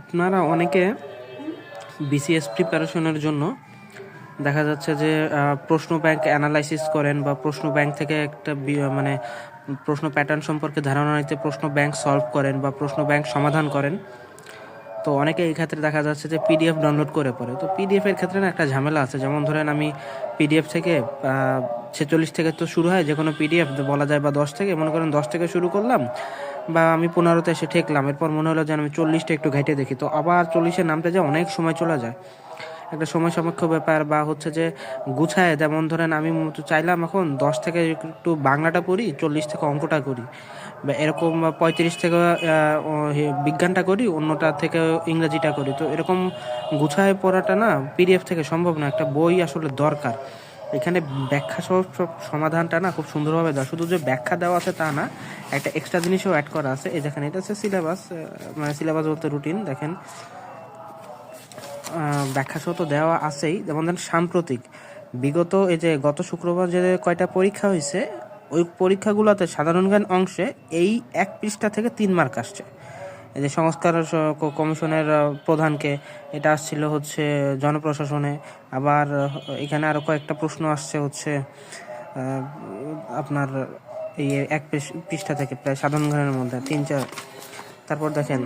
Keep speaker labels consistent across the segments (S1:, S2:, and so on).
S1: আপনারা অনেকে বিসিএস প্রিপারেশনের জন্য দেখা যাচ্ছে যে প্রশ্ন ব্যাংক অ্যানালাইসিস করেন বা প্রশ্ন ব্যাংক থেকে একটা মানে প্রশ্ন প্যাটার্ন সম্পর্কে ধারণা নিতে প্রশ্ন ব্যাংক সলভ করেন বা প্রশ্ন ব্যাংক সমাধান করেন। তো অনেকে এই ক্ষেত্রে দেখা যাচ্ছে যে পিডিএফ ডাউনলোড করে পড়ে। তো পিডিএফের ক্ষেত্রে না একটা ঝামেলা আছে। যেমন ধরেন আমি পিডিএফ থেকে ছেচল্লিশ থেকে তো শুরু হয়, যে কোনো পিডিএফ বলা যায় বা দশ থেকে, মনে করেন দশ থেকে শুরু করলাম, বা আমি পনেরোতে এসে ঠেকলাম, এরপর মনে হলো যে আমি চল্লিশটা একটু ঘেটে দেখি, তো আবার চল্লিশের নামতে যে অনেক সময় চলে যায়। একটা সময় সাপেক্ষ ব্যাপার বা হচ্ছে যে গুছায়, যেমন ধরেন আমি চাইলাম এখন দশ থেকে একটু বাংলাটা পড়ি, চল্লিশ থেকে অঙ্কটা করি, বা এরকম পঁয়ত্রিশ থেকে বিজ্ঞানটা করি, অন্যটা থেকে ইংরাজিটা করি, তো এরকম গুছায় পড়াটা না পিডিএফ থেকে সম্ভব না, একটা বই আসলে দরকার। এখানে ব্যাখ্যা সহ সব সমাধানটা না খুব সুন্দরভাবে দেওয়া। শুধু যে ব্যাখ্যা দেওয়া আছে তা না, একটা এক্সট্রা জিনিসও অ্যাড করা আছে। এই দেখেন, এটা হচ্ছে সিলেবাস মানে সিলেবাস বলতে রুটিন দেখেন। ব্যাখ্যা সহ তো দেওয়া আছেই। যেমন ধরেন, সাম্প্রতিক, বিগত এই যে গত শুক্রবার যে কয়টা পরীক্ষা হয়েছে, ওই পরীক্ষাগুলোতে সাধারণ জ্ঞান অংশে এই এক পৃষ্ঠা থেকে তিন মার্ক আসছে। যে সংস্কার কমিশনের প্রধানকে এটা আসছিল হচ্ছে জনপ্রশাসনে। আবার এখানে আরও কয়েকটা প্রশ্ন আসছে হচ্ছে আপনার এই এক পৃষ- পৃষ্ঠা থেকে প্রায় সাধারণ জ্ঞানের মধ্যে, তিন চার। তারপর দেখেন,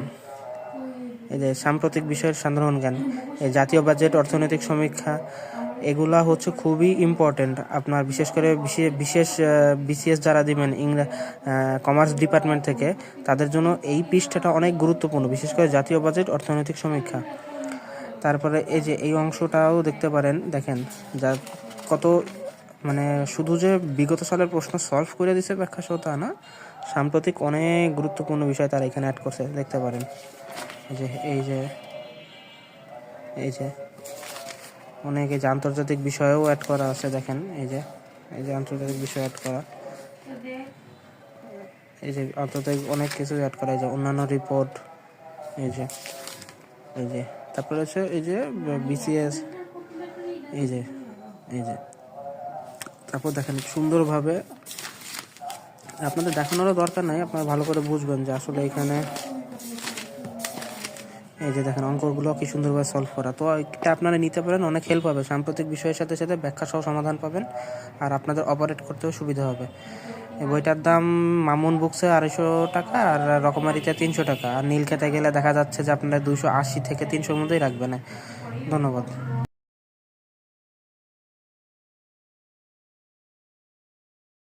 S1: এই যে সাম্প্রতিক বিষয়ের সাধারণ জ্ঞান জাতীয় বাজেট, অর্থনৈতিক সমীক্ষা এগুলা হচ্ছে খুবই ইম্পর্টেন্ট আপনার বিশেষ করে বিশে- বিশেষ বিসিএস যারা দিবেন ইংরা কমার্স ডিপার্টমেন্ট থেকে, তাদের জন্য এই পৃষ্ঠাটা অনেক গুরুত্বপূর্ণ, বিশেষ করে জাতীয় বাজেট অর্থনৈতিক সমীক্ষা। তারপরে এই যে, এই অংশটাও দেখতে পারেন, দেখেন, যা কত মানে শুধু যে বিগত সালের প্রশ্ন সলভ করে দিছে ব্যাখ্যা সহ তা না, সাম্প্রতিক অনেক গুরুত্বপূর্ণ বিষয় তারা এখানে অ্যাড করছে, দেখতে পারেন। যে, এই যে এই যে অনেক এই যে আন্তর্জাতিক বিষয়েও অ্যাড করা আছে, দেখেন, এই যে এই যে আন্তর্জাতিক বিষয় অ্যাড করা। এই যে আন্তর্জাতিক অনেক কিছু অ্যাড করা, এই যে অন্যান্য রিপোর্ট এই যে এই যে, তারপরে হচ্ছে এই যে বিসিএস এই যে এই যে, তারপর দেখেন সুন্দরভাবে আপনাদের দেখানোরও দরকার নাই, আপনারা ভালো করে বুঝবেন যে আসলে এখানে এই যে দেখেন, অঙ্কগুলো কি সুন্দরভাবে সলভ করা। তো এটা আপনারা নিতে পারেন, অনেক হেল্প হবে। সাম্প্রতিক বিষয়ের সাথে সাথে ব্যাখ্যা সহ সমাধান পাবেন, আর আপনাদের অপারেট করতেও সুবিধা হবে। এই বইটার দাম মামুন বুকসে আড়াইশো টাকা, আর রকমারিতে তিনশো টাকা। আর নীল খেতে গেলে দেখা যাচ্ছে যে আপনারা দুশো আশি থেকে তিনশোর মধ্যেই রাখবেন। ধন্যবাদ।